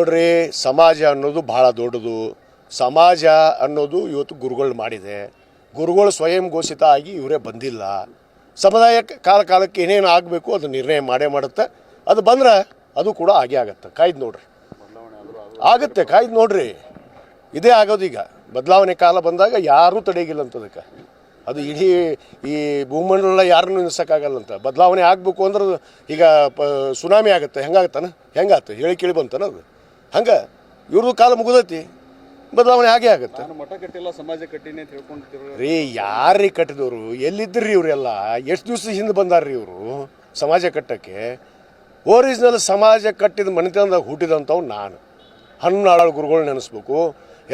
ನೋಡ್ರಿ, ಸಮಾಜ ಅನ್ನೋದು ಬಹಳ ದೊಡ್ಡದು. ಸಮಾಜ ಅನ್ನೋದು ಇವತ್ತು ಗುರುಗಳು ಮಾಡಿದೆ. ಗುರುಗಳು ಸ್ವಯಂ ಘೋಷಿತ ಆಗಿ ಇವರೇ ಬಂದಿಲ್ಲ. ಸಮುದಾಯ ಕಾಲ ಕಾಲಕ್ಕೆ ಏನೇನು ಆಗಬೇಕು ಅದು ನಿರ್ಣಯ ಮಾಡೇ ಮಾಡುತ್ತೆ. ಅದು ಬಂದ್ರೆ ಅದು ಕೂಡ ಆಗೇ ಆಗತ್ತೆ. ಕಾಯ್ದು ನೋಡ್ರಿ. ಆಗುತ್ತೆ, ಕಾಯ್ದು ನೋಡ್ರಿ. ಇದೇ ಆಗೋದೀಗ ಬದಲಾವಣೆ ಕಾಲ ಬಂದಾಗ ಯಾರೂ ತಡೆಗಿಲ್ಲ ಅಂತ ಅದಕ್ಕೆ. ಅದು ಇಡೀ ಈ ಭೂಮಂಡಲ ಯಾರನ್ನೂ ನಿಲ್ಸೋಕ್ಕಾಗಲ್ಲಂತ ಬದಲಾವಣೆ ಆಗಬೇಕು ಅಂದ್ರೆ ಈಗ ಪ, ಸುನಾಮಿ ಆಗುತ್ತೆ. ಹೆಂಗಾಗತ್ತಾನ? ಹೆಂಗಾತು? ಹೇಳಿ ಕೇಳಿ ಬಂತಾನ ಅದು. ಹಂಗೆ? ಇವ್ರದ್ದು ಕಾಲ ಮುಗಿದೈತಿ. ಬದಲಾವಣೆ ಆಗೇ ಆಗುತ್ತೆ. ನಾನು ಮಠ ಕಟ್ಟಿಲ್ಲ ಸಮಾಜ ಕಟ್ಟಿನಿ ಅಂತ ರೀ ಕಟ್ಟಿದವರು? ಎಲ್ಲಿದ್ದರು ಇವರೆಲ್ಲ? ಎಷ್ಟು ದಿವಸ ಹಿಂದೆ ಬಂದಾರ್ರಿ ಇವರು ಸಮಾಜ ಕಟ್ಟಕ್ಕೆ? ಒರಿಜಿನಲ್ ಸಮಾಜ ಕಟ್ಟಿದ ಮನೆತನದಾಗ ಹುಟ್ಟಿದಂಥವು ನಾನು. ಹನ್ನಾಳು ಗುರುಗಳು ನೆನೆಸ್ಬೇಕು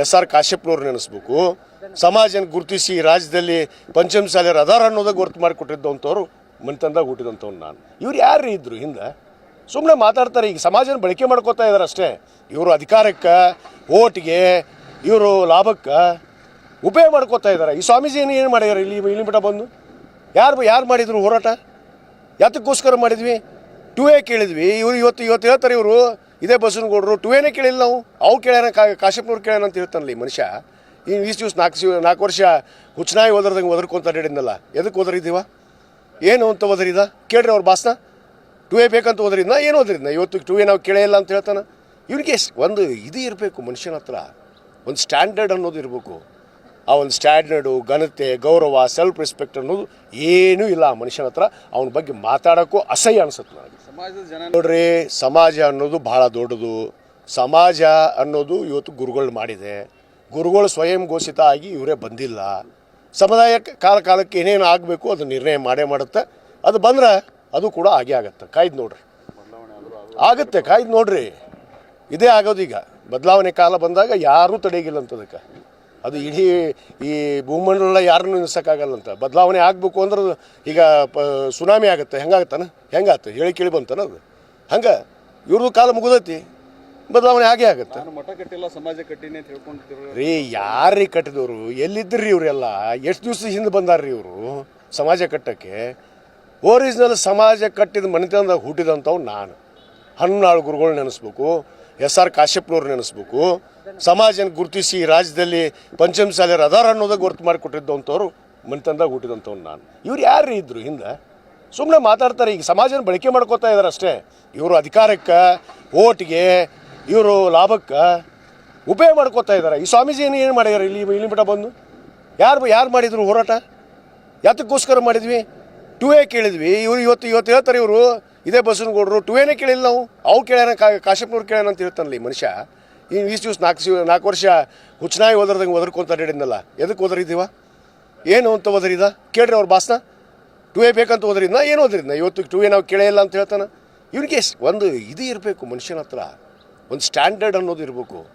ಎಸ್ ಆರ್ ಕಾಶ್ಯಪ್ನವ್ರು ನೆನೆಸ್ಬೇಕು. ಸಮಾಜನ ಗುರುತಿಸಿ ರಾಜ್ಯದಲ್ಲಿ ಪಂಚಮಸಾಲಿಯರು ಅದಾರ ಅನ್ನೋದಾಗ ಗುರುತು ಮಾಡಿಕೊಟ್ಟಿದ್ದಂಥವ್ರು ಮನೆತನದಾಗ ಹುಟ್ಟಿದಂಥವ್ನು ನಾನು. ಇವ್ರು ಯಾರು ಇದ್ರು ಹಿಂದೆ? ಸುಮ್ಮನೆ ಮಾತಾಡ್ತಾರೆ, ಈಗ ಸಮಾಜನ ಬಳಕೆ ಮಾಡ್ಕೋತಾ ಇದ್ದಾರೆ ಅಷ್ಟೇ. ಇವರು ಅಧಿಕಾರಕ್ಕೆ, ಓಟ್ಗೆ, ಇವರು ಲಾಭಕ್ಕೆ ಉಪಯೋಗ ಮಾಡ್ಕೋತಾ ಇದ್ದಾರೆ ಈ ಸ್ವಾಮೀಜಿ ಏನು ಏನು ಮಾಡಿದಾರೆ ಇಲ್ಲಿ ಇಲ್ಲಿ ಬಿಟ್ಟ ಬಂದು? ಯಾರು ಯಾರು ಮಾಡಿದ್ರು ಹೋರಾಟ? ಯಾತಕ್ಕೋಸ್ಕರ ಮಾಡಿದ್ವಿ? ಟೂ ಎ ಕೇಳಿದ್ವಿ. ಇವ್ರು ಇವತ್ತು ಇವತ್ತು ಹೇಳ್ತಾರೆ ಇವರು, ಇದೇ ಬಸವನಗೌಡರು. ಟೂ ಎನೇ ಕೇಳಿಲ್ಲ ನಾವು. ಅವು ಕೇಳ್ಯಾನ ಕಾ ಕಾಶ್ಯಪ್ನವ್ರು ಕೇಳ್ಯಾನ ಅಂತ ಹೇಳ್ತಾನಲ್ಲ ಈ ಮನುಷ್ಯ. ಈ ಈಸ್ಟ್ ದಿವ್ಸ ನಾಲ್ಕು ಸಿ ನಾಲ್ಕು ವರ್ಷ ಹುಚ್ಚನಾಯಿ ಒದರ್ದಂಗೆ ಒದರ್ಕೊಂತ ಅಡ್ಯಾಡಿದ್ನಲ್ಲ ಎದಕ್ಕೆ ಓದರಿದ್ದೀವ ಏನು ಅಂತ ಓದರಿದ ಕೇಳ್ರಿ ಅವ್ರ ಬಾಸ್ನ ಟೂ ಎ ಬೇಕಂತ ಹೋದ್ರಿಂದ ಏನು ಹೋದ್ರಿಂದ ಇವತ್ತು ಟೂ ಎ ನಾವು ಕೇಳೇ ಇಲ್ಲ ಅಂತ ಹೇಳ್ತಾನೆ? ಇವನಿಗೆ ಒಂದು ಇದು ಇರಬೇಕು ಮನುಷ್ಯನ ಹತ್ರ. ಒಂದು ಸ್ಟ್ಯಾಂಡರ್ಡ್ ಅನ್ನೋದು ಇರಬೇಕು. ಆ ಒಂದು ಸ್ಟ್ಯಾಂಡರ್ಡು ಘನತೆ ಗೌರವ ಸೆಲ್ಫ್ ರೆಸ್ಪೆಕ್ಟ್ ಅನ್ನೋದು ಏನೂ ಇಲ್ಲ ಆ ಮನುಷ್ಯನ ಹತ್ರ. ಅವನ ಬಗ್ಗೆ ಮಾತಾಡೋಕ್ಕೂ ಅಸಹ್ಯ ಅನಿಸುತ್ತೆ ನನಗೆ. ಸಮಾಜದ ಜನ ನೋಡ್ರಿ ಸಮಾಜ ಅನ್ನೋದು ಭಾಳ ದೊಡ್ಡದು. ಸಮಾಜ ಅನ್ನೋದು ಇವತ್ತು ಗುರುಗಳು ಮಾಡಿದೆ. ಗುರುಗಳು ಸ್ವಯಂ ಘೋಷಿತ ಆಗಿ ಇವರೇ ಬಂದಿಲ್ಲ. ಸಮುದಾಯ ಕಾಲ ಕಾಲಕ್ಕೆ ಏನೇನು ಆಗಬೇಕು ಅದು ನಿರ್ಣಯ ಮಾಡೇ ಮಾಡುತ್ತೆ. ಅದು ಬಂದ್ರೆ ಅದು ಕೂಡ ಆಗೇ ಆಗತ್ತೆ. ಕಾಯ್ದು ನೋಡ್ರಿ. ಆಗುತ್ತೆ ಕಾಯ್ದು ನೋಡ್ರಿ. ಇದೇ ಆಗೋದೀಗ ಬದಲಾವಣೆ ಕಾಲ ಬಂದಾಗ ಯಾರೂ ತಡೆಯಿಲ್ಲ ಅಂತ ಅದಕ್ಕೆ. ಅದು ಇಡೀ ಈ ಭೂಮಂಡಲ ಯಾರನ್ನೂ ನಿಲ್ಸೋಕ್ಕಾಗಲ್ಲಂತ ಬದಲಾವಣೆ ಆಗಬೇಕು ಅಂದ್ರೆ ಈಗ ಪ ಸುನಾಮಿ ಆಗುತ್ತೆ. ಹೆಂಗಾಗತ್ತಾನ? ಹೆಂಗಾತು? ಹೇಳಿ ಕೇಳಿ ಬಂತಾನ ಅದು? ಹಂಗೆ? ಇವ್ರದ್ದು ಕಾಲ ಮುಗಿದೈತಿ. ಬದಲಾವಣೆ ಆಗೇ ಆಗುತ್ತೆ. ನಾನು ಮಠ ಕಟ್ಟಿಲ್ಲ ಸಮಾಜ ಕಟ್ಟಿನಿ ಅಂತ ರೀ ಯಾರೀ ಕಟ್ಟಿದವರು? ಎಲ್ಲಿದ್ದರು ಇವರೆಲ್ಲ? ಎಷ್ಟು ದಿವಸ ಹಿಂದೆ ಬಂದಾರ್ರಿ ಇವರು? ಸಮಾಜ ಕಟ್ಟಕ್ಕೆ? ಒರಿಜಿನಲ್ ಸಮಾಜ ಕಟ್ಟಿದ ಮನೆತನದಾಗ ಹುಟ್ಟಿದಂಥವು ನಾನು. ಹನ್ನಾಳು ಗುರುಗಳು ನೆನೆಸ್ಬೇಕು ಎಸ್ ಆರ್ ಕಾಶ್ಯಪ್ನವ್ರು ನೆನೆಸ್ಬೇಕು. ಸಮಾಜನ ಗುರುತಿಸಿ ರಾಜ್ಯದಲ್ಲಿ ಪಂಚಮಸಾಲಿಯರು ಅದಾರ ಅನ್ನೋದಾಗ ಗುರುತು ಮಾಡಿಕೊಟ್ಟಿದ್ದಂಥವ್ರು ಮನೆತನದಾಗ ಹುಟ್ಟಿದಂಥವ್ರು ನಾನು. ಇವ್ರು ಯಾರು ಇದ್ರು ಹಿಂದೆ? ಸುಮ್ಮನೆ ಮಾತಾಡ್ತಾರೆ, ಈಗ ಸಮಾಜನ ಬಳಕೆ ಮಾಡ್ಕೋತಾ ಇದ್ದಾರೆ ಅಷ್ಟೇ. ಇವರು ಅಧಿಕಾರಕ್ಕೆ, ಓಟ್ಗೆ, ಇವರು ಲಾಭಕ್ಕೆ ಉಪಯೋಗ ಮಾಡ್ಕೋತಾ ಇದ್ದಾರೆ ಈ ಸ್ವಾಮೀಜಿ ಏನು ಏನು ಮಾಡ್ಯಾರ ಇಲ್ಲಿ ಇಲ್ಲಿ ಬಿಟ್ಟ ಬಂದು? ಯಾರು ಯಾರು ಮಾಡಿದ್ರು ಹೋರಾಟ? ಯಾತಕ್ಕೋಸ್ಕರ ಮಾಡಿದ್ವಿ? ಟೂ ಎ ಕೇಳಿದ್ವಿ. ಇವ್ರು ಇವತ್ತು ಇವತ್ತು ಹೇಳ್ತಾರೆ ಇವರು, ಇದೇ ಬಸವನಗೌಡರು ಟೂ ಎನೇ ಕೇಳಿಲ್ಲ ನಾವು. ಅವು ಕೇಳ್ಯಾನ ಕಾ ಕಾಶಪ್ಪನವ್ರು ಕೇಳ್ಯಾನ ಅಂತ ಹೇಳ್ತಾನಲ್ಲ ಮನುಷ್ಯ. ಈ ಈಸ್ ದಿವ್ಸ ನಾಲ್ಕು ನಾಲ್ಕು ವರ್ಷ ಹುಚ್ಚನಾಯಿ ಓದರ್ದಂಗೆ ಒದರ್ಕೊಂತ ಹೇಳಿದ್ನಲ್ಲ ಎದಕ್ಕೆ ಓದರಿದ್ದೀವ? ಏನು ಅಂತ ಓದರಿದ? ಕೇಳ್ರಿ ಅವ್ರ ಬಾಸ್ನ ಟೂ ಎ ಬೇಕಂತ ಓದರಿದ್ನ? ಏನು ಓದರಿದ್ನ? ಇವತ್ತು ಟೂ ಎ ನಾವು ಕೇಳೇ ಇಲ್ಲ ಅಂತ ಹೇಳ್ತಾನೆ. ಇವ್ರಿಗೆ ಒಂದು ಇದು ಇರಬೇಕು ಮನುಷ್ಯನ ಹತ್ರ. ಒಂದು ಸ್ಟ್ಯಾಂಡರ್ಡ್ ಅನ್ನೋದು ಇರಬೇಕು.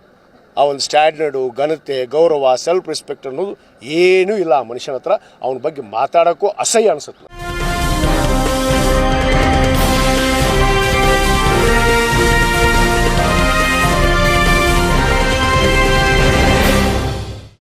ಆ ಒಂದು ಸ್ಟ್ಯಾಂಡರ್ಡು, ಘನತೆ, ಗೌರವ ಸೆಲ್ಫ್ ರೆಸ್ಪೆಕ್ಟ್ ಅನ್ನೋದು ಏನೂ ಇಲ್ಲ ಆ ಮನುಷ್ಯನ ಹತ್ರ. ಅವನ ಬಗ್ಗೆ ಮಾತಾಡೋಕ್ಕೂ ಅಸಹ್ಯ ಅನಿಸುತ್ತೆ.